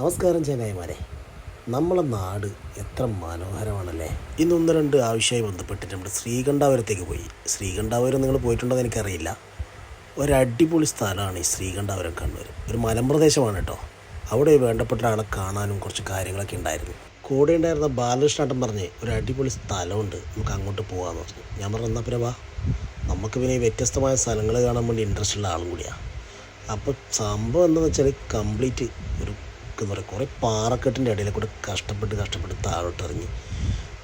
നമസ്കാരം ചേനായിമാരെ നമ്മളെ നാട് എത്ര മനോഹരമാണല്ലേ? ഇന്നൊന്ന് രണ്ട് ആവശ്യമായി ബന്ധപ്പെട്ടിട്ട് നമ്മുടെ ശ്രീകണ്ഠാപുരത്തേക്ക് പോയി. ശ്രീകണ്ഠാപുരം നിങ്ങൾ പോയിട്ടുണ്ടോ എന്ന് എനിക്കറിയില്ല. ഒരു അടിപൊളി സ്ഥലമാണ് ഈ ശ്രീകണ്ഠാപുരം കണ്ണൂർ ഒരു മലമ്പ്രദേശമാണ് കേട്ടോ. അവിടെ വേണ്ടപ്പെട്ട ആളെ കാണാനും കുറച്ച് കാര്യങ്ങളൊക്കെ ഉണ്ടായിരുന്നു. കൂടെ ഉണ്ടായിരുന്ന ബാലകൃഷ്ണാട്ടൻ പറഞ്ഞ് ഒരു അടിപൊളി സ്ഥലമുണ്ട് നമുക്ക് അങ്ങോട്ട് പോകാമെന്ന് പറഞ്ഞു. ഞാൻ പറഞ്ഞു എന്നാൽ പിന്നെ വാ. നമുക്ക് പിന്നെ വ്യത്യസ്തമായ സ്ഥലങ്ങൾ കാണാൻ വേണ്ടി ഇൻട്രസ്റ്റ് ഉള്ള ആളും കൂടിയാണ് അപ്പോൾ സംഭവം എന്താണെന്ന് വെച്ചാൽ കംപ്ലീറ്റ് ഒരു പറയുക കുറേ പാറക്കെട്ടിന്റെ ഇടയിൽ കൂടെ കഷ്ടപ്പെട്ട് കഷ്ടപ്പെട്ട് താഴോട്ട് ഇറങ്ങി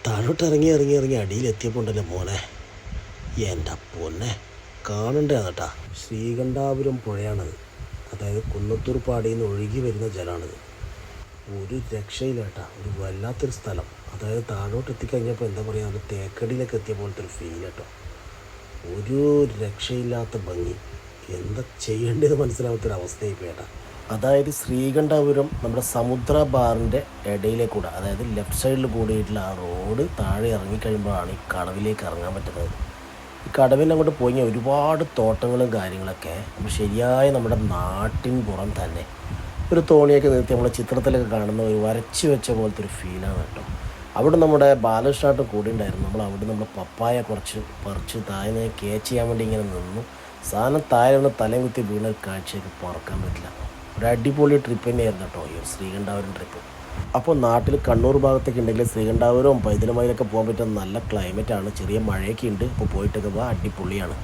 താഴോട്ട് ഇറങ്ങി ഇറങ്ങി അടിയിലെത്തിയപ്പോൾ ഉണ്ടല്ലോ മോനെ. എന്റെ പൊന്നെ. കാണണ്ടേ കേട്ടാ ശ്രീകണ്ഠാപുരം പുഴയാണത്. അതായത് കുന്നത്തൂർ പാടിയിൽ നിന്ന് ഒഴുകി വരുന്ന ജലമാണിത്. ഒരു രക്ഷയിലേട്ടാ ഒരു വല്ലാത്തൊരു സ്ഥലം. അതായത് താഴോട്ട് എത്തിക്കഴിഞ്ഞപ്പോൾ എന്താ പറയുക അത് തേക്കടിയിലേക്ക് എത്തിയ പോലത്തെ ഒരു ഫീൽ കേട്ടോ ഒരു രക്ഷയില്ലാത്ത ഭംഗി. എന്താ ചെയ്യേണ്ടത് മനസ്സിലാവാത്തൊരു അവസ്ഥയായി പോയേട്ടാ അതായത് ശ്രീകണ്ഠപുരം നമ്മുടെ സമുദ്ര ബാറിന്റെ ഇടയിലെ കൂടെ അതായത് ലെഫ്റ്റ് സൈഡിൽ കൂടിയിട്ടുള്ള ആ റോഡ് താഴെ ഇറങ്ങിക്കഴിയുമ്പോഴാണ് ഈ കടവിലേക്ക് ഇറങ്ങാൻ പറ്റുന്നത്. ഈ കടവിൽ അങ്ങോട്ട് പോയി ഒരുപാട് തോട്ടങ്ങളും കാര്യങ്ങളൊക്കെ നമ്മൾ ശരിയായ നമ്മുടെ നാട്ടിൻ പുറം തന്നെ ഒരു തോണിയൊക്കെ നിർത്തി നമ്മൾ ചിത്രത്തിലൊക്കെ കാണുന്ന ഒരു വരച്ച് വെച്ച പോലത്തെ ഒരു ഫീലാണ് കേട്ടോ. അവിടെ നമ്മുടെ ബാലകൃഷ്ണായിട്ട് കൂടി ഉണ്ടായിരുന്നു. നമ്മൾ അവിടെ നമ്മുടെ പപ്പായ കുറച്ച് പറിച്ച് താഴ്ന്ന കേച്ച് ചെയ്യാൻ വേണ്ടി ഇങ്ങനെ നിന്നു. സാധനം താഴെ ഒന്ന് തലയും കുത്തി വീണ കാഴ്ചയൊക്കെ മറക്കാൻ പറ്റില്ല. ഒരു അടിപൊളി ട്രിപ്പ് തന്നെയായിരുന്നു കേട്ടോ ഈ ഒരു ശ്രീകണ്ഠാപുരം ട്രിപ്പ് അപ്പോൾ നാട്ടിൽ കണ്ണൂർ ഭാഗത്തൊക്കെ ഉണ്ടെങ്കിൽ ശ്രീകണ്ഠാപുരവും പൈതലുമയിലൊക്കെ പോകാൻ പറ്റുന്ന നല്ല ക്ലൈമറ്റാണ് ചെറിയ മഴയൊക്കെ ഉണ്ട്. അപ്പോൾ പോയിട്ടൊക്കെ വാ അടിപൊളിയാണ്.